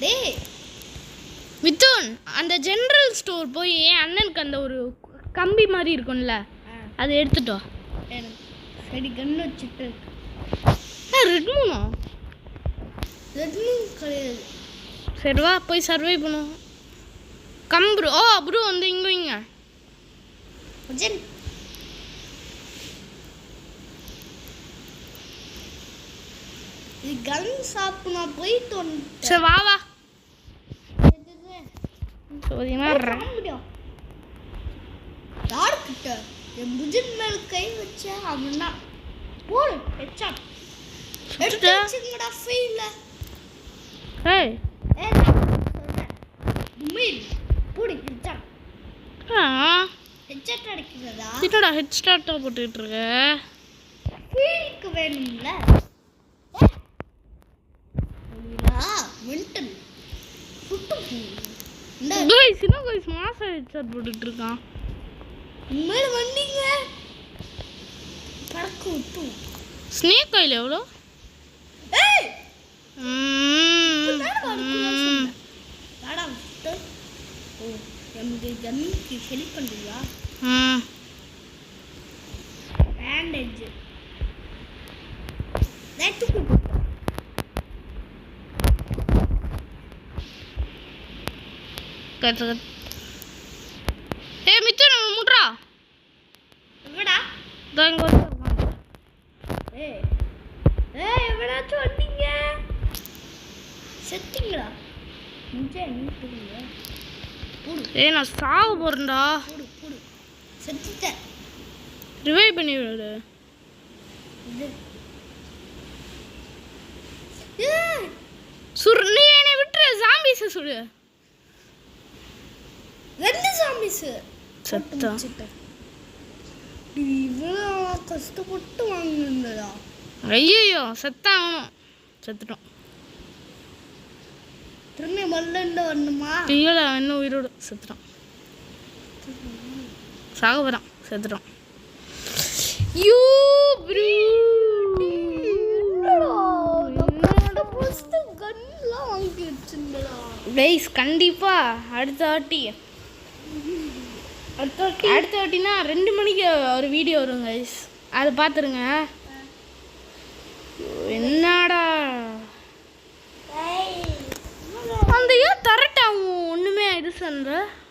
டேய். மிதுன் அந்த general store போய் என் அண்ணனுக்கு அந்த ஒரு கம்பி மாதிரி இருக்கும்ல அதை எடுத்துட்டோம் சரி கன்று வச்சுட்டு ரெட்மூனா? ரெட்மூன் கிடையாது. சரிவா போய் சர்வே பண்ணுவோம். கம்பு ஓ ப்ரோ வந்து இங்கே வைங்க. இது கன் ஷாப் நான் போயிட்டு வந்துட்டேன். சரி வா வா. சோதியமா யாருக்கிட்ட என் புஜன் மேல கை வச்ச அவனா போடு ஹெட்ஷா எடுத்து? வச்சுங்கடா ஃபெயில ஏய். ஏ நான் சொல்றேன்? உண்மையில் போடு ஹெட்ஷா ஆ. ஹெட்ஷாட் அடிக்கிறதா? ஸ்டார்ட்டாக போட்டுக்கிட்டு இருக்க? ஃபீலுக்கு வேணும்ல. கோய்ஸ் மாசம் ஹெட் ஸ்டார்ட் போட்டுட்டு இருக்கான் மேல வந்தீங்க? பறக்க விட்டு. ஸ்னேக் ஆயில் எவ்வளோ எமக்கு ஜம்மிக்கு ஹெல்ப் பண்ணுறியா. பேண்டேஜ் தூக்கு கத்து ஏய் மித்து நம்ம முட்றா. இங்க வந்து ஏய் ஏய் எவனாச்சும் வந்தீங்க? செத்தீங்களா? போடு. ஏய் நான் சாக போறேன்டா செத்துட்டேன். ரிவைவ் பண்ணி விடு. சுர் நீ என்னை விட்டுரு ஜாம்பிஸை சுடு. ரெண்டு சாம்பிஸ் சத்தா? இவ்வளோ கஷ்டப்பட்டு வாங்கினதா ஐயோ செத்தான். செத்துட்டோம். திரும்பி மல்லண்ட வரணுமா? இல்லை இன்னும் உயிரோடு. செத்துட்டான் சாக போகிறான் செத்துட்டான் யூ ப்ரூ கைஸ் கண்டிப்பாக அடுத்த வாட்டி. அடுத்த அடுத்த வாட்டினா ரெண்டு மணிக்கு ஒரு வீடியோ வரும் கைஸ் அதை பார்த்துருங்க. என்னடா? அந்த ஏன் தரட்டாகும் ஒன்றுமே இது சொல்ற ஏய்